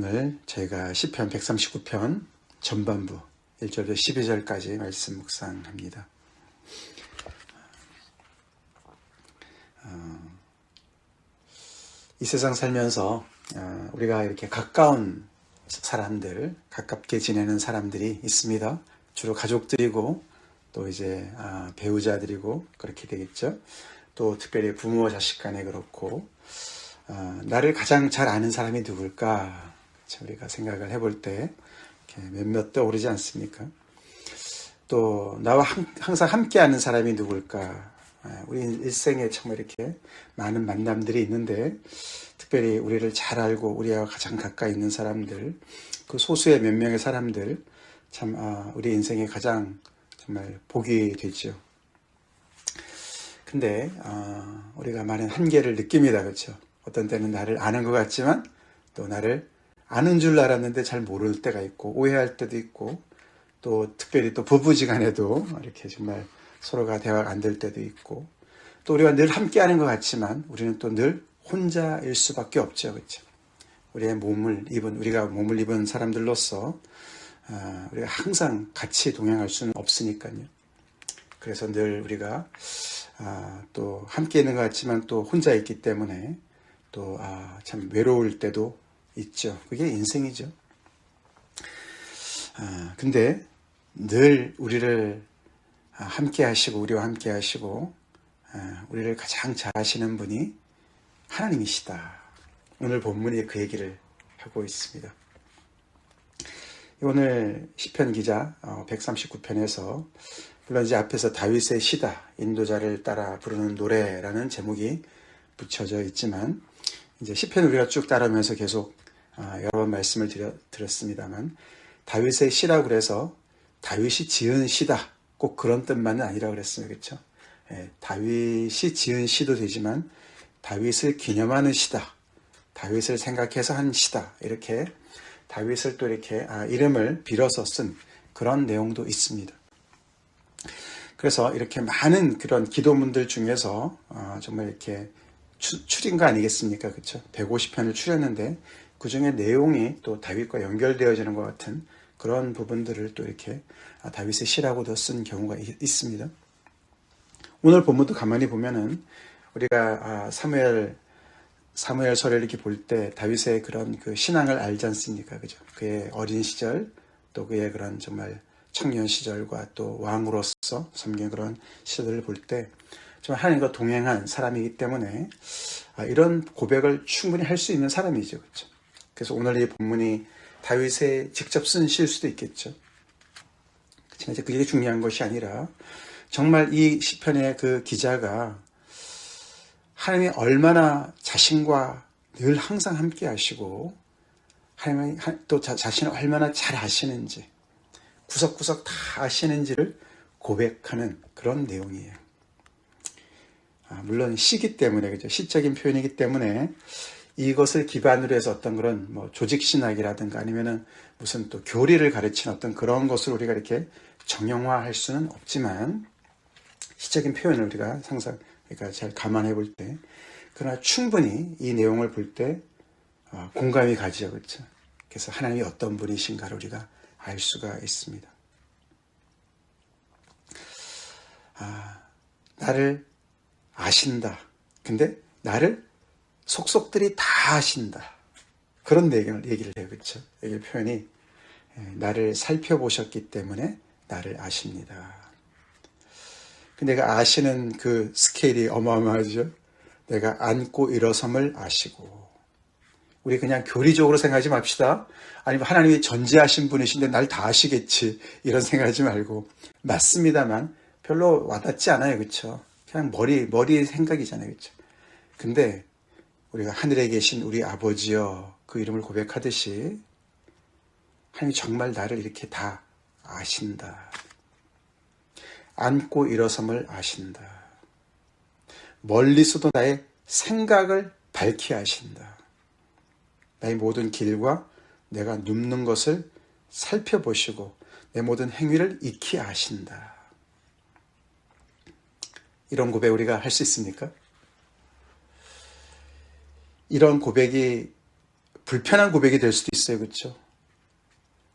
오늘 저희가 시편 139편 전반부 1절부터 12절까지 말씀 묵상합니다. 어, 이 세상 살면서 어, 우리가 이렇게 가까운 사람들, 가깝게 지내는 사람들이 있습니다. 주로 가족들이고 또 이제 아, 배우자들이고 그렇게 되겠죠. 또 특별히 부모 자식 간에 그렇고 어, 나를 가장 잘 아는 사람이 누굴까? 우리가 생각을 해볼 때 몇몇 떠오르지 않습니까? 또 나와 함, 항상 함께하는 사람이 누굴까? 아, 우리 일생에 정말 이렇게 많은 만남들이 있는데 특별히 우리를 잘 알고 우리와 가장 가까이 있는 사람들, 그 소수의 몇 명의 사람들 참 아, 우리 인생에 가장 정말 복이 되죠. 근데 어, 우리가 많은 한계를 느낍니다, 그렇죠? 어떤 때는 나를 아는 것 같지만 또 나를 아는 줄 알았는데 잘 모를 때가 있고 오해할 때도 있고 또 특별히 또 부부지간에도 이렇게 정말 서로가 대화가 안 될 때도 있고 또 우리가 늘 함께하는 것 같지만 우리는 또 늘 혼자일 수밖에 없죠, 그렇죠? 우리의 몸을 입은 우리가 몸을 입은 사람들로서 어, 우리가 항상 같이 동행할 수는 없으니까요. 그래서 늘 우리가 아, 또 함께 있는 것 같지만 또 혼자 있기 때문에 또, 아, 참 외로울 때도 있죠. 그게 인생이죠. 아, 근데 늘 우리를 아, 함께 하시고, 우리와 함께 하시고, 아, 우리를 가장 잘 하시는 분이 하나님이시다. 오늘 본문이 그 얘기를 하고 있습니다. 오늘 시편 기자 139편에서 어, 물론 이제 앞에서 다윗의 시다 인도자를 따라 부르는 노래라는 제목이 붙여져 있지만 이제 시편 우리가 쭉 따르면서 계속 아, 여러 번 말씀을 드려, 드렸습니다만 다윗의 시라고 그래서 다윗이 지은 시다 꼭 그런 뜻만은 아니라 그랬어요 그렇죠? 예, 다윗이 지은 시도 되지만 다윗을 기념하는 시다 다윗을 생각해서 한 시다 이렇게 다윗을 또 이렇게 아, 이름을 빌어서 쓴 그런 내용도 있습니다. 그래서 이렇게 많은 그런 기도문들 중에서 어, 정말 이렇게 추린 거 아니겠습니까? 그렇죠? 150편을 추렸는데 그 중에 내용이 또 다윗과 연결되어지는 것 같은 그런 부분들을 또 이렇게 아, 다윗의 시라고도 쓴 경우가 있습니다. 오늘 본문도 가만히 보면은 우리가 아, 사무엘 사무엘서를 이렇게 볼 때 다윗의 그런 그 신앙을 알지 않습니까? 그죠? 그의 어린 시절 또 그의 그런 정말 청년 시절과 또 왕으로서 섬긴 그런 시절을 볼 때 정말 하나님과 동행한 사람이기 때문에 아, 이런 고백을 충분히 할 수 있는 사람이죠. 그렇죠? 그래서 오늘 이 본문이 다윗의 직접 쓴 시일 수도 있겠죠. 그렇지만 그게 중요한 것이 아니라 정말 이 시편의 그 기자가 하나님이 얼마나 자신과 늘 항상 함께 하시고 하나님이 또 자신을 얼마나 잘 아시는지 구석구석 다 아시는지를 고백하는 그런 내용이에요. 아, 물론 시기 때문에 그죠 시적인 표현이기 때문에 이것을 기반으로 해서 어떤 그런 뭐 조직 신학이라든가 아니면은 무슨 또 교리를 가르치는 어떤 그런 것을 우리가 이렇게 정형화할 수는 없지만 시적인 표현을 우리가 상상 그러니까 잘 감안해 볼 때 그러나 충분히 이 내용을 볼때 어, 공감이 가지요 그렇죠 그래서 하나님이 어떤 분이신가를 우리가 알 수가 있습니다 아, 나를 아신다. 근데 나를 속속들이 다 아신다. 그런 얘기를, 얘기를 해요. 그렇죠? 여기 표현이 예, 나를 살펴보셨기 때문에 나를 아십니다. 내가 아시는 그 스케일이 어마어마하죠. 내가 안고 일어섬을 아시고 우리 그냥 교리적으로 생각하지 맙시다. 아니면 하나님이 전지하신 분이신데 날 다 아시겠지 이런 생각하지 말고 맞습니다만 별로 와닿지 않아요. 그렇죠? 그냥 머리, 머리 생각이잖아요. 그렇죠? 근데 우리가 하늘에 계신 우리 아버지여 그 이름을 고백하듯이 하나님 정말 나를 이렇게 다 아신다. 안고 일어섬을 아신다. 멀리서도 나의 생각을 밝히 하신다. 나의 모든 길과 내가 눕는 것을 살펴보시고 내 모든 행위를 익히 아신다. 이런 고백 우리가 할 수 있습니까? 이런 고백이 불편한 고백이 될 수도 있어요. 그렇죠?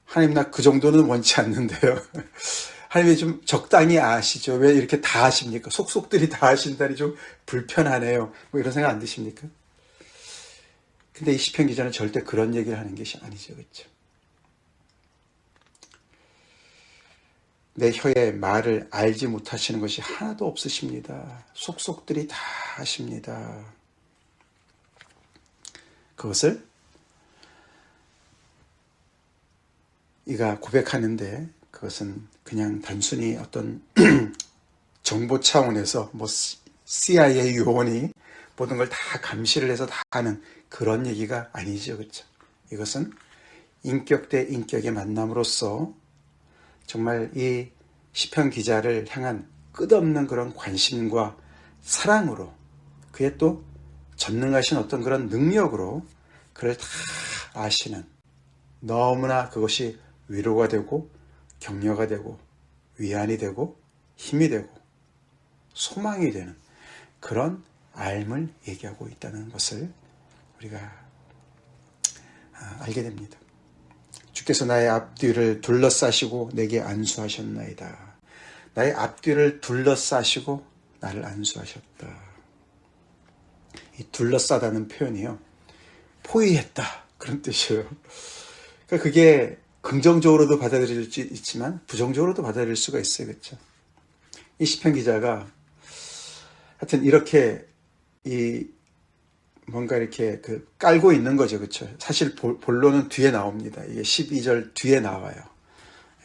하나님 나 그 정도는 원치 않는데요. 하나님이 좀 적당히 아시죠? 왜 이렇게 다 아십니까? 속속들이 다 아신다니 좀 불편하네요. 뭐 이런 생각 안 드십니까? 근데 이 시편 기자는 절대 그런 얘기를 하는 것이 아니죠. 그렇죠? 내 혀의 말을 알지 못하시는 것이 하나도 없으십니다. 속속들이 다 아십니다. 그것을 이가 고백하는데 그것은 그냥 단순히 어떤 정보 차원에서 뭐 CIA 요원이 모든 걸 다 감시를 해서 다 하는 그런 얘기가 아니죠. 그렇죠? 이것은 인격 대 인격의 만남으로서 정말 이 시편 기자를 향한 끝없는 그런 관심과 사랑으로 그의 또 전능하신 어떤 그런 능력으로 그를 다 아시는 너무나 그것이 위로가 되고 격려가 되고 위안이 되고 힘이 되고 소망이 되는 그런 알을 얘기하고 있다는 것을 우리가 아, 알게 됩니다. 주께서 나의 앞뒤를 둘러싸시고 내게 안수하셨나이다. 나의 앞뒤를 둘러싸시고 나를 안수하셨다. 이 둘러싸다는 표현이요. 포위했다. 그런 뜻이에요. 그러니까 그게 긍정적으로도 받아들일 수 있지만 부정적으로도 받아들일 수가 있어요. 그렇죠? 이 시편 기자가 하여튼 이렇게 이 뭔가 이렇게 그 깔고 있는 거죠. 그렇죠? 사실 본론은 뒤에 나옵니다. 이게 12절 뒤에 나와요.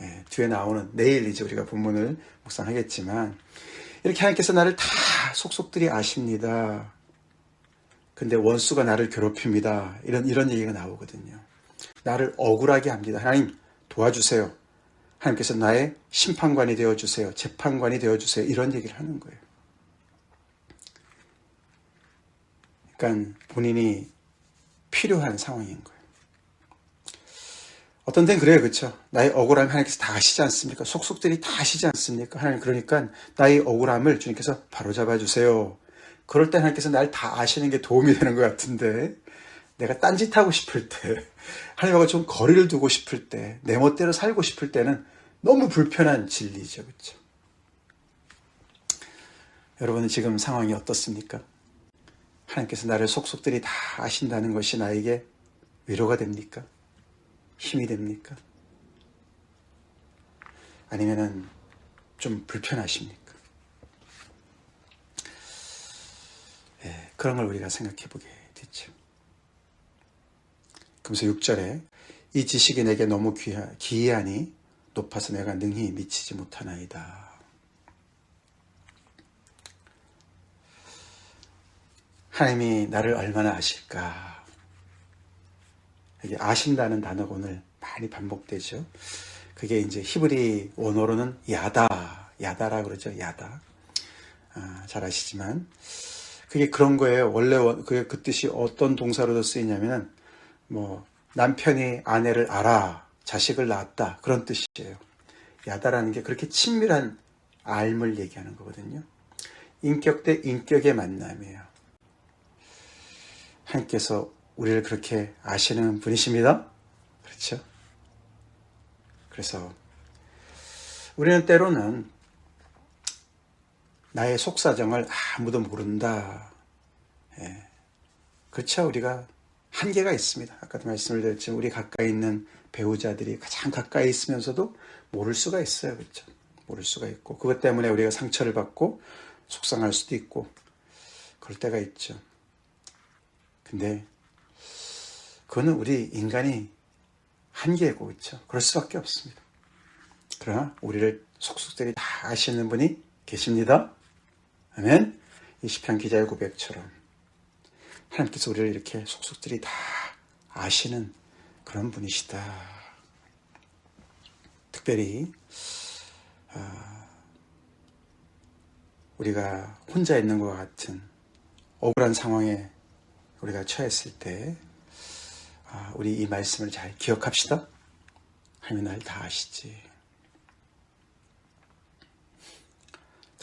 예, 뒤에 나오는 내일 이제 우리가 본문을 묵상하겠지만 이렇게 하나님께서 나를 다 속속들이 아십니다. 근데 원수가 나를 괴롭힙니다. 이런 이런 얘기가 나오거든요. 나를 억울하게 합니다. 하나님 도와주세요. 하나님께서 나의 심판관이 되어 주세요. 재판관이 되어 주세요. 이런 얘기를 하는 거예요. 그러니까 본인이 필요한 상황인 거예요. 어떤 데는 그래요. 그렇죠? 나의 억울함 하나님께서 다 아시지 않습니까? 속속들이 다 아시지 않습니까? 하나님 그러니까 나의 억울함을 주님께서 바로잡아 주세요. 그럴 때 하나님께서 날 다 아시는 게 도움이 되는 것 같은데 내가 딴짓하고 싶을 때 하나님하고 좀 거리를 두고 싶을 때 내 멋대로 살고 싶을 때는 너무 불편한 진리죠. 그렇죠? 여러분은 지금 상황이 어떻습니까? 하나님께서 나를 속속들이 다 아신다는 것이 나에게 위로가 됩니까? 힘이 됩니까? 아니면은 좀 불편하십니까? 예, 그런 걸 우리가 생각해 보게 됐죠. 그러면서 6절에 이 지식이 내게 너무 귀하, 기이하니 높아서 내가 능히 미치지 못하나이다. 하나님이 나를 얼마나 아실까? 이게 아신다는 단어가 오늘 많이 반복되죠. 그게 이제 히브리 원어로는 야다, 야다라 그러죠. 야다. 아, 잘 아시지만 그게 그런 거예요. 원래 그게 그 뜻이 어떤 동사로도 쓰이냐면은 뭐 남편이 아내를 알아, 자식을 낳았다 그런 뜻이에요. 야다라는 게 그렇게 친밀한 알을 얘기하는 거거든요. 인격 대 인격의 만남이에요. 하나님께서 우리를 그렇게 아시는 분이십니다. 그렇죠? 그래서 우리는 때로는 나의 속사정을 아무도 모른다. 예. 그렇죠. 우리가 한계가 있습니다. 아까도 말씀을 드렸지만 우리 가까이 있는 배우자들이 가장 가까이 있으면서도 모를 수가 있어요. 그렇죠? 모를 수가 있고 그것 때문에 우리가 상처를 받고 속상할 수도 있고 그럴 때가 있죠. 근데 그거는 우리 인간이 한계고 그렇죠. 그럴 수밖에 없습니다. 그러나 우리를 속속들이 다 아시는 분이 계십니다. 아멘. 이 시편 기자의 고백처럼 하나님께서 우리를 이렇게 속속들이 다 아시는 그런 분이시다. 특별히 아, 우리가 혼자 있는 것 같은 억울한 상황에 우리가 처했을 때 아, 우리 이 말씀을 잘 기억합시다. 하나님 날 다 아시지.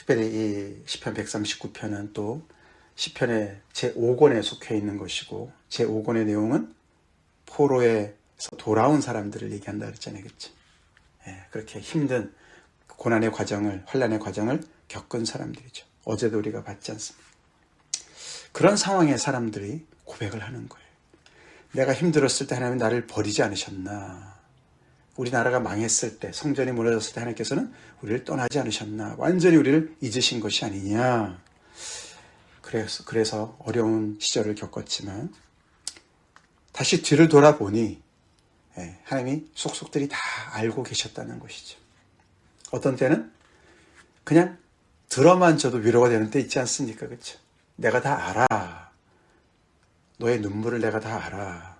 특별히 이 시편 139편은 또 시편의 제5권에 속해 있는 것이고 제5권의 내용은 포로에서 돌아온 사람들을 얘기한다 그랬잖아요. 그렇죠? 예, 그렇게 힘든 고난의 과정을 환란의 과정을 겪은 사람들이죠. 어제도 우리가 봤지 않습니까? 그런 상황의 사람들이 고백을 하는 거예요. 내가 힘들었을 때 하나님은 나를 버리지 않으셨나? 우리나라가 망했을 때, 성전이 무너졌을 때 하나님께서는 우리를 떠나지 않으셨나? 완전히 우리를 잊으신 것이 아니냐? 그래서, 그래서 어려운 시절을 겪었지만, 다시 뒤를 돌아보니, 예, 하나님이 속속들이 다 알고 계셨다는 것이죠. 어떤 때는 그냥 들어만 줘도 위로가 되는 때 있지 않습니까? 그렇죠? 내가 다 알아. 너의 눈물을 내가 다 알아.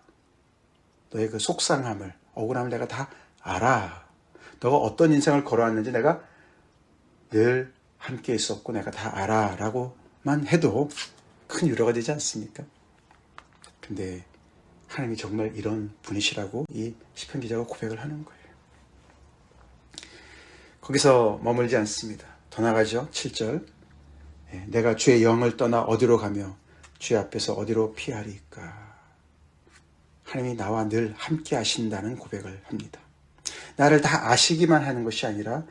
너의 그 속상함을, 억울함을 내가 다 알아. 너가 어떤 인생을 걸어왔는지 내가 늘 함께 있었고 내가 다 알아. 라고만 해도 큰 위로가 되지 않습니까? 근데 하나님이 정말 이런 분이시라고 이 시편 기자가 고백을 하는 거예요. 거기서 머물지 않습니다. 더 나가죠. 7절. 예, 내가 주의 영을 떠나 어디로 가며 주의 앞에서 어디로 피하리까. 하나님이 나와 늘 함께 하신다는 고백을 합니다. 나를 다 아시기만 하는 것이 아니라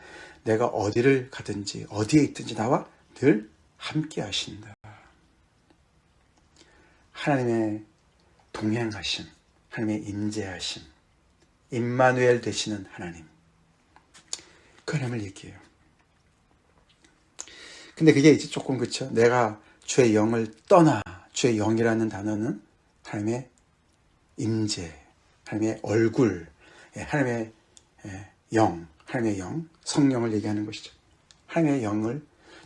내가 어디를 가든지 어디에 있든지 나와 늘 함께 하신다. 하나님의 동행하심, 하나님의 임재하심, 임마누엘 되시는 하나님. 그 하나님을 얘기해요. 근데 그게 이제 조금 그쵸. 내가 주의 영을 떠나 주의 영이라는 단어는 하나님의 임재, 하나님의 얼굴, 예, 하나님의 예, 영, 하나님의 영, 성령을 얘기하는 것이죠. 하나님의 영을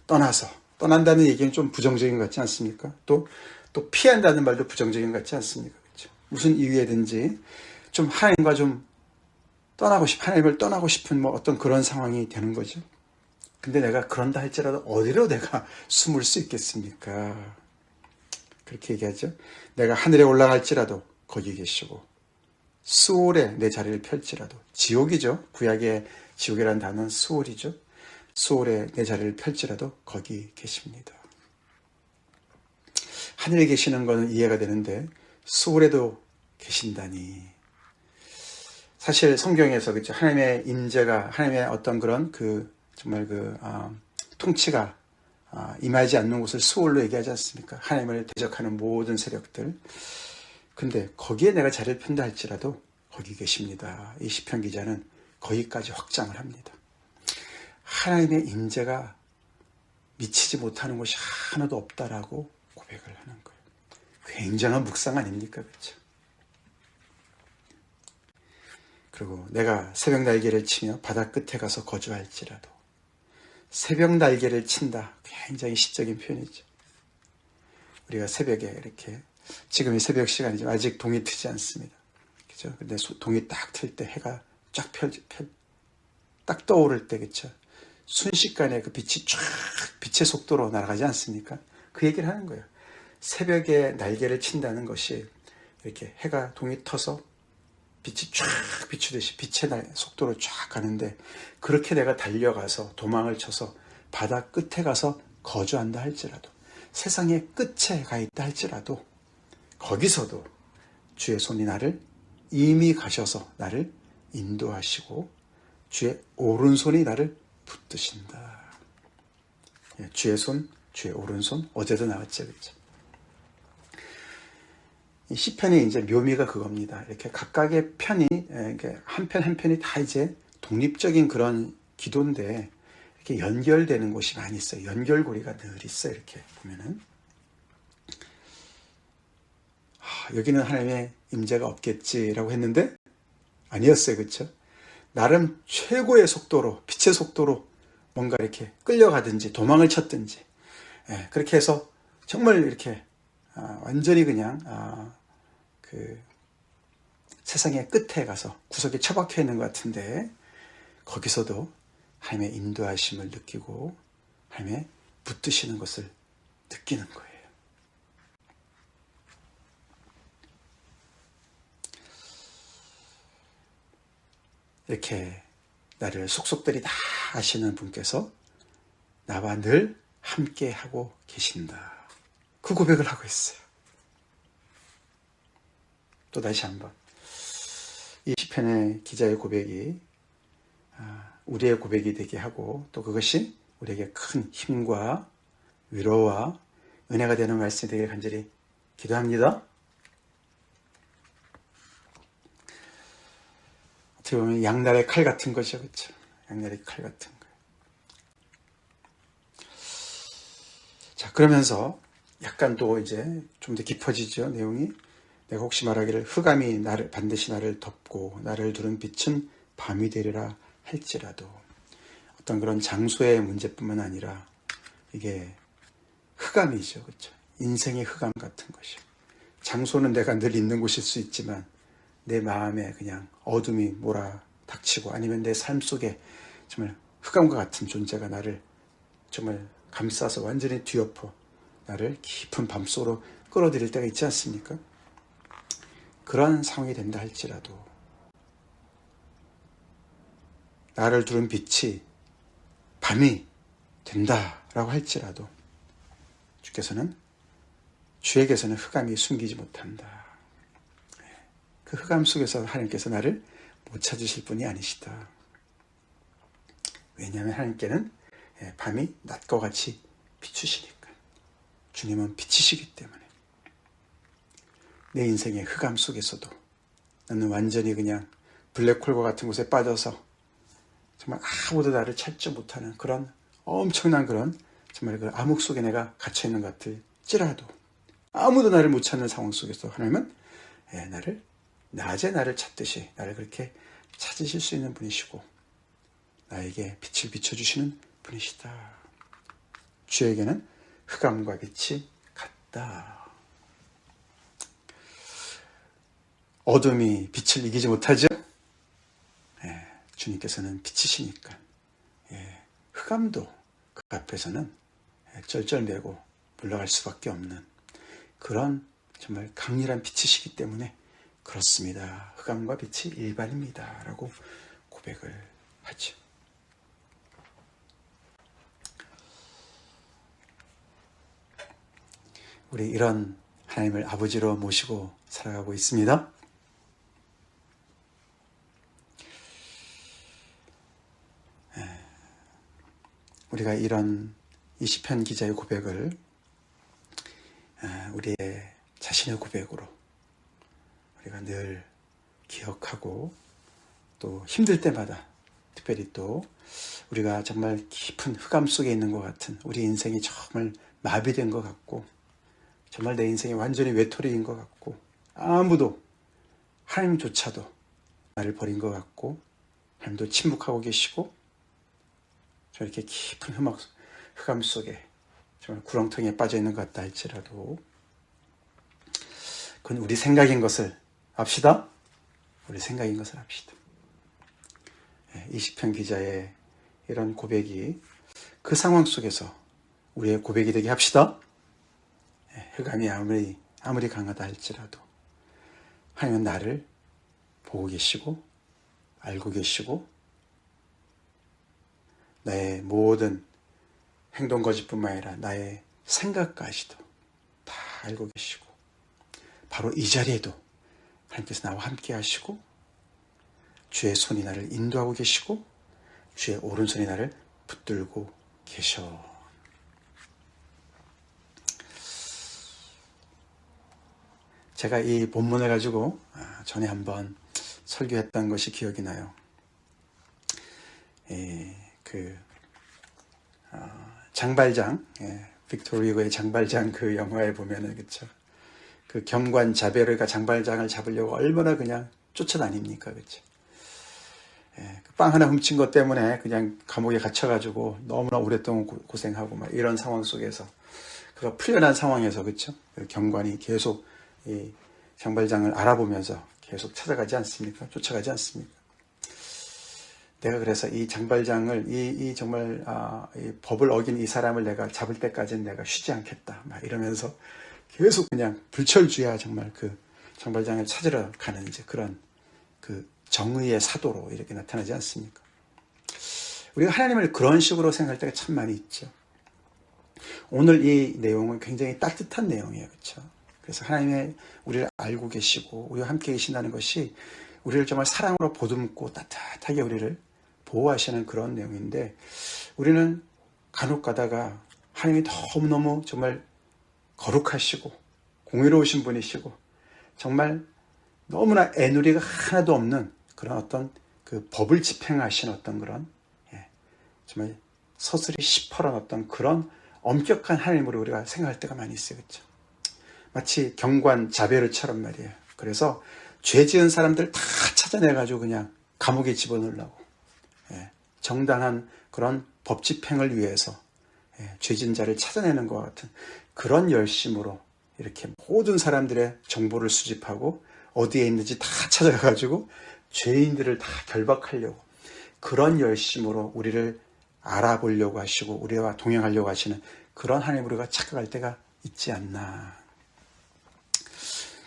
떠나서 떠난다는 얘기는 좀 부정적인 것 같지 않습니까? 또, 또 피한다는 말도 부정적인 것 같지 않습니까? 그렇죠? 무슨 이유에든지 좀 하나님과 좀 떠나고 싶, 하나님을 떠나고 싶은 뭐 어떤 그런 상황이 되는 거죠. 근데 내가 그런다 할지라도 어디로 내가 숨을 수 있겠습니까? 그렇게 얘기하죠. 내가 하늘에 올라갈지라도 거기 계시고 수월에 내 자리를 펼지라도 지옥이죠. 구약의 지옥이라는 단어는 수월이죠. 수월에 내 자리를 펼지라도 거기 계십니다. 하늘에 계시는 것은 이해가 되는데 수월에도 계신다니 사실 성경에서 그죠 하나님의 임재가 하나님의 어떤 그런 그 정말 그 아, 통치가 아, 임하지 않는 곳을 수월로 얘기하지 않습니까? 하나님을 대적하는 모든 세력들. 근데 거기에 내가 자리를 편다 할지라도 거기 계십니다. 이 시편 기자는 거기까지 확장을 합니다. 하나님의 임재가 미치지 못하는 곳이 하나도 없다라고 고백을 하는 거예요. 굉장한 묵상 아닙니까? 그렇죠? 그리고 내가 새벽 날개를 치며 바다 끝에 가서 거주할지라도 새벽 날개를 친다. 굉장히 시적인 표현이죠. 우리가 새벽에 이렇게 지금이 새벽 시간이죠. 아직 동이 트지 않습니다. 그죠? 근데 동이 딱 틀 때 해가 쫙 펼, 펼, 딱 떠오를 때, 그죠? 순식간에 그 빛이 쫙 빛의 속도로 날아가지 않습니까? 그 얘기를 하는 거예요. 새벽에 날개를 친다는 것이 이렇게 해가 동이 터서 빛이 쫙 비추듯이 빛의 날, 속도로 쫙 가는데 그렇게 내가 달려가서 도망을 쳐서 바다 끝에 가서 거주한다 할지라도 세상의 끝에 가 있다 할지라도 거기서도 주의 손이 나를 이미 가셔서 나를 인도하시고 주의 오른손이 나를 붙드신다. 예, 주의 손, 주의 오른손 어제도 나왔죠, 그렇죠? 이 시편의 이제 묘미가 그겁니다. 이렇게 각각의 편이 한편 한 편이 다 이제 독립적인 그런 기도인데 이렇게 연결되는 곳이 많이 있어요. 연결고리가 늘 있어요. 이렇게 보면은 아, 여기는 하나님의 임재가 없겠지라고 했는데 아니었어요. 그렇죠? 나름 최고의 속도로 빛의 속도로 뭔가 이렇게 끌려가든지 도망을 쳤든지 예, 그렇게 해서 정말 이렇게 아, 완전히 그냥 아, 그 세상의 끝에 가서 구석에 처박혀 있는 것 같은데 거기서도 하나님의 인도하심을 느끼고 하나님의 붙드시는 것을 느끼는 거예요. 이렇게 나를 속속들이 다 아시는 분께서 나와 늘 함께 하고 계신다. 그 고백을 하고 있어요. 또 다시 한번 이 시편의 기자의 고백이 아, 우리의 고백이 되게 하고 또 그것이 우리에게 큰 힘과 위로와 은혜가 되는 말씀이 되길 간절히 기도합니다. 어떻게 보면 양날의 칼 같은 것이죠, 그렇죠? 양날의 칼 같은 거. 자, 그러면서 약간 또 이제 좀 더 깊어지죠, 내용이. 내가 혹시 말하기를 흑암이 나를 반드시 나를 덮고 나를 두른 빛은 밤이 되리라 할지라도 어떤 그런 장소의 문제뿐만 아니라 이게 흑암이죠, 그렇죠? 인생의 흑암 같은 것이. 장소는 내가 늘 있는 곳일 수 있지만 내 마음에 그냥 어둠이 몰아 닥치고 아니면 내 삶 속에 정말 흑암과 같은 존재가 나를 정말 감싸서 완전히 뒤엎어 나를 깊은 밤속으로 끌어들일 때가 있지 않습니까? 그런 상황이 된다 할지라도 나를 두른 빛이 밤이 된다라고 할지라도 주께서는 주에게서는 흑암이 숨기지 못한다. 그 흑암 속에서 하나님께서 나를 못 찾으실 분이 아니시다. 왜냐하면 하나님께는 예, 밤이 낮과 같이 비추시니까. 주님은 빛이시기 때문에. 내 인생의 흑암 속에서도 나는 완전히 그냥 블랙홀과 같은 곳에 빠져서 정말 아무도 나를 찾지 못하는 그런 엄청난 그런 정말 그 암흑 속에 내가 갇혀 있는 것 같을지라도 아무도 나를 못 찾는 상황 속에서 하나님은 예, 나를 낮에 나를 찾듯이 나를 그렇게 찾으실 수 있는 분이시고 나에게 빛을 비춰주시는 분이시다. 주에게는 흑암과 빛이 같다. 어둠이 빛을 이기지 못하죠? 예, 주님께서는 빛이시니까 예, 흑암도 그 앞에서는 예, 쩔쩔매고 물러갈 수밖에 없는 그런 정말 강렬한 빛이시기 때문에 그렇습니다. 흑암과 빛이 일반입니다. 라고 고백을 하죠. 우리 이런 하나님을 아버지로 모시고 살아가고 있습니다. 예. 우리가 이런 20편 기자의 고백을 예, 우리의 자신의 고백으로 우리가 늘 기억하고 또 힘들 때마다 특별히 또 우리가 정말 깊은 흑암 속에 있는 것 같은 우리 인생이 정말 마비된 것 같고 정말 내 인생이 완전히 외톨이인 것 같고 아무도 하나님조차도 나를 버린 것 같고 하나님도 침묵하고 계시고 저렇게 깊은 흑암, 흑암 속에 정말 구렁텅이에 빠져 있는 것 같다 할지라도 그건 우리 생각인 것을 압시다. 우리 생각인 것을 합시다. 20편 기자의 이런 고백이 그 상황 속에서 우리의 고백이 되게 합시다. 예, 흑암이 아무리, 아무리 강하다 할지라도 하나님은 나를 보고 계시고 알고 계시고 나의 모든 행동 거짓뿐만 아니라 나의 생각까지도 다 알고 계시고 바로 이 자리에도 하나님께서 나와 함께 하시고 주의 손이 나를 인도하고 계시고 주의 오른손이 나를 붙들고 계셔. 제가 이 본문을 가지고 아, 전에 한번 설교했던 것이 기억이 나요. 에, 그 어, 장발장, 예, 빅토르 리고의 장발장 그 영화에 보면은 그쵸. 그 경관 자베르가 장발장을 잡으려고 얼마나 그냥 쫓아다닙니까, 그쵸. 예, 그빵 하나 훔친 것 때문에 그냥 감옥에 갇혀가지고 너무나 오랫동안 고, 생하고 막 이런 상황 속에서 그가 풀려난 상황에서 그쵸. 그 경관이 계속 이 장발장을 알아보면서 계속 찾아가지 않습니까? 쫓아가지 않습니까? 내가 그래서 이 장발장을 이, 이 정말 아, 이 법을 어긴 이 사람을 내가 잡을 때까지는 내가 쉬지 않겠다 막 이러면서 계속 그냥 불철주야 정말 그 장발장을 찾으러 가는 이제 그런 그 정의의 사도로 이렇게 나타나지 않습니까? 우리가 하나님을 그런 식으로 생각할 때가 참 많이 있죠. 오늘 이 내용은 굉장히 따뜻한 내용이에요. 그렇죠? 그래서 하나님의 우리를 알고 계시고 우리와 함께 계신다는 것이 우리를 정말 사랑으로 보듬고 따뜻하게 우리를 보호하시는 그런 내용인데 우리는 간혹 가다가 하나님이 너무너무 정말 거룩하시고 공의로우신 분이시고 정말 너무나 애누리가 하나도 없는 그런 어떤 그 법을 집행하신 어떤 그런 예, 정말 서슬이 시퍼런 어떤 그런 엄격한 하나님으로 우리가 생각할 때가 많이 있어요. 그렇죠? 마치 경관 자베르처럼 말이에요. 그래서 죄 지은 사람들 다 찾아내가지고 그냥 감옥에 집어넣으려고 예, 정당한 그런 법 집행을 위해서 예, 죄진 자를 찾아내는 것 같은 그런 열심으로 이렇게 모든 사람들의 정보를 수집하고 어디에 있는지 다 찾아가가지고 죄인들을 다 결박하려고 그런 열심으로 우리를 알아보려고 하시고 우리와 동행하려고 하시는 그런 하나님 우리가 착각할 때가 있지 않나.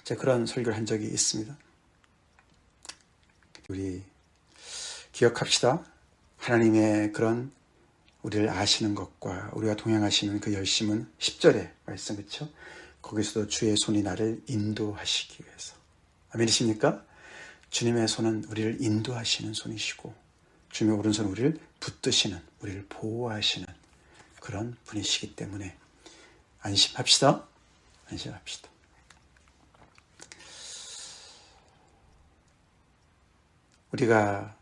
제가 그런 설교를 한 적이 있습니다. 우리 기억합시다. 하나님의 그런 우리를 아시는 것과 우리가 동행하시는 그 열심은 10절에 말씀 그렇죠? 거기서도 주의 손이 나를 인도하시기 위해서. 아멘이십니까? 주님의 손은 우리를 인도하시는 손이시고 주님의 오른손은 우리를 붙드시는 우리를 보호하시는 그런 분이시기 때문에 안심합시다. 안심합시다. 우리가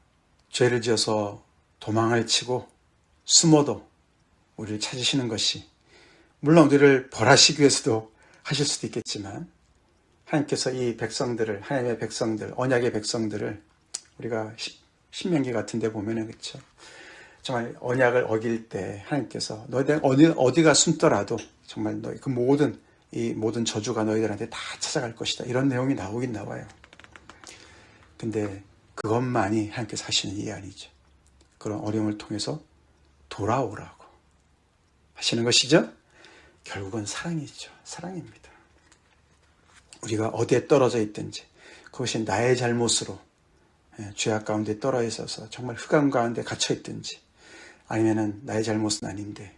죄를 지어서 도망을 치고 숨어도 우리를 찾으시는 것이 물론 우리를 벌하시기 위해서도 하실 수도 있겠지만 하나님께서 이 백성들을 하나님의 백성들 언약의 백성들을 우리가 신명기 같은 데 보면은 그렇죠. 정말 언약을 어길 때 하나님께서 너희들 어디 어디가 숨더라도 정말 너희 그 모든 이 모든 저주가 너희들한테 다 찾아갈 것이다. 이런 내용이 나오긴 나와요. 근데 그것만이 하나님께서 하시는 일이 아니죠. 그런 어려움을 통해서 돌아오라고 하시는 것이죠. 결국은 사랑이죠. 사랑입니다. 우리가 어디에 떨어져 있든지 그것이 나의 잘못으로 예, 죄악 가운데 떨어 있어서 정말 흑암 가운데 갇혀 있든지 아니면은 나의 잘못은 아닌데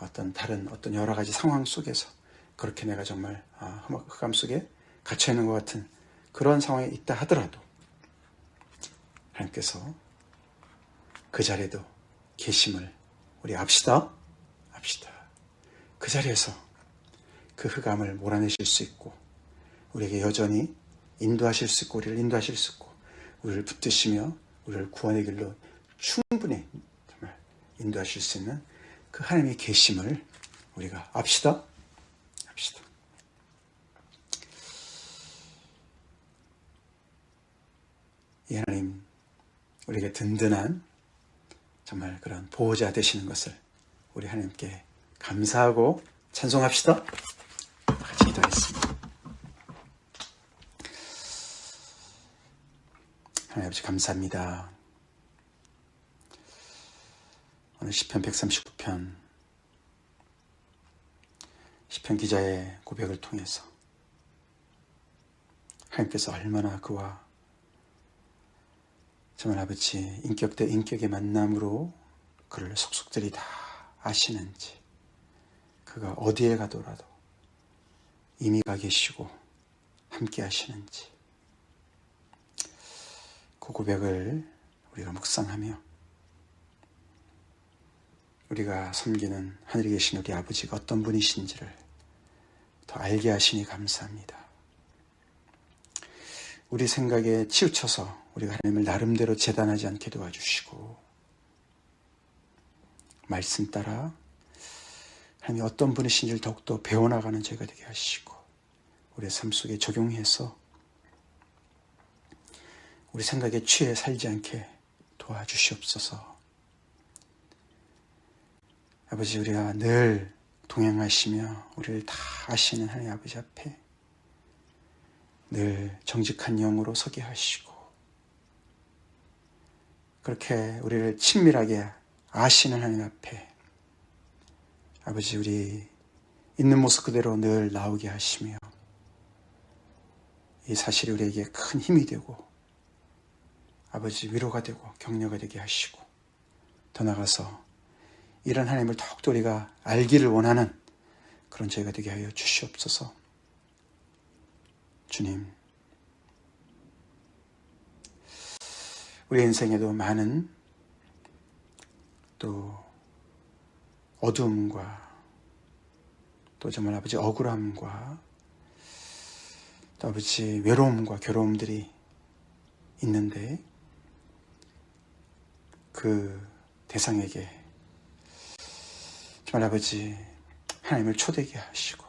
어떤 다른 어떤 여러 가지 상황 속에서 그렇게 내가 정말 아, 흑암 속에 갇혀 있는 것 같은 그런 상황에 있다 하더라도 하나님께서 그 자리에도 계심을 우리 압시다. 압시다. 그 자리에서 그 흑암을 몰아내실 수 있고 우리에게 여전히 인도하실 수 있고 우리를 인도하실 수 있고 우리를 붙드시며 우리를 구원의 길로 충분히 정말 인도하실 수 있는 그 하나님의 계심을 우리가 압시다. 압시다. 이 하나님 우리에게 든든한 정말 그런 보호자 되시는 것을 우리 하나님께 감사하고 찬송합시다. 같이 기도하겠습니다. 하나님 아버지 감사합니다. 오늘 시편 139편 시편 기자의 고백을 통해서 하나님께서 얼마나 그와 정말 아버지 인격 대 인격의 만남으로 그를 속속들이 다 아시는지 그가 어디에 가더라도 이미 가 계시고 함께 하시는지 그 고백을 우리가 묵상하며 우리가 섬기는 하늘에 계신 우리 아버지가 어떤 분이신지를 더 알게 하시니 감사합니다. 우리 생각에 치우쳐서 우리가 하나님을 나름대로 재단하지 않게 도와주시고 말씀 따라 하나님이 어떤 분이신지를 더욱더 배워나가는 저희가 되게 하시고 우리의 삶 속에 적용해서 우리 생각에 취해 살지 않게 도와주시옵소서. 아버지 우리가 늘 동행하시며 우리를 다 아시는 하나님 아버지 앞에 늘 정직한 영으로 서게 하시고 그렇게 우리를 친밀하게 아시는 하나님 앞에 아버지 우리 있는 모습 그대로 늘 나오게 하시며 이 사실이 우리에게 큰 힘이 되고 아버지 위로가 되고 격려가 되게 하시고 더 나아가서 이런 하나님을 더욱더 우리가 알기를 원하는 그런 저희가 되게 하여 주시옵소서. 주님 우리 인생에도 많은 또 어둠과 또 정말 아버지 억울함과 또 아버지 외로움과 괴로움들이 있는데 그 대상에게 정말 아버지 하나님을 초대게 하시고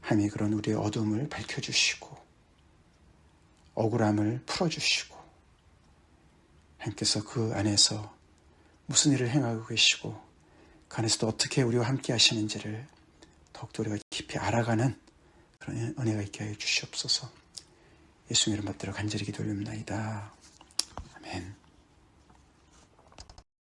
하나님이 그런 우리의 어둠을 밝혀주시고 억울함을 풀어주시고 하나님께서 그 안에서 무슨 일을 행하고 계시고 그 안에서도 어떻게 우리와 함께 하시는지를 더욱더 우리가 깊이 알아가는 그런 은혜가 있게 하여 주시옵소서 예수님 이름 받들어 간절히 기도 올립나이다.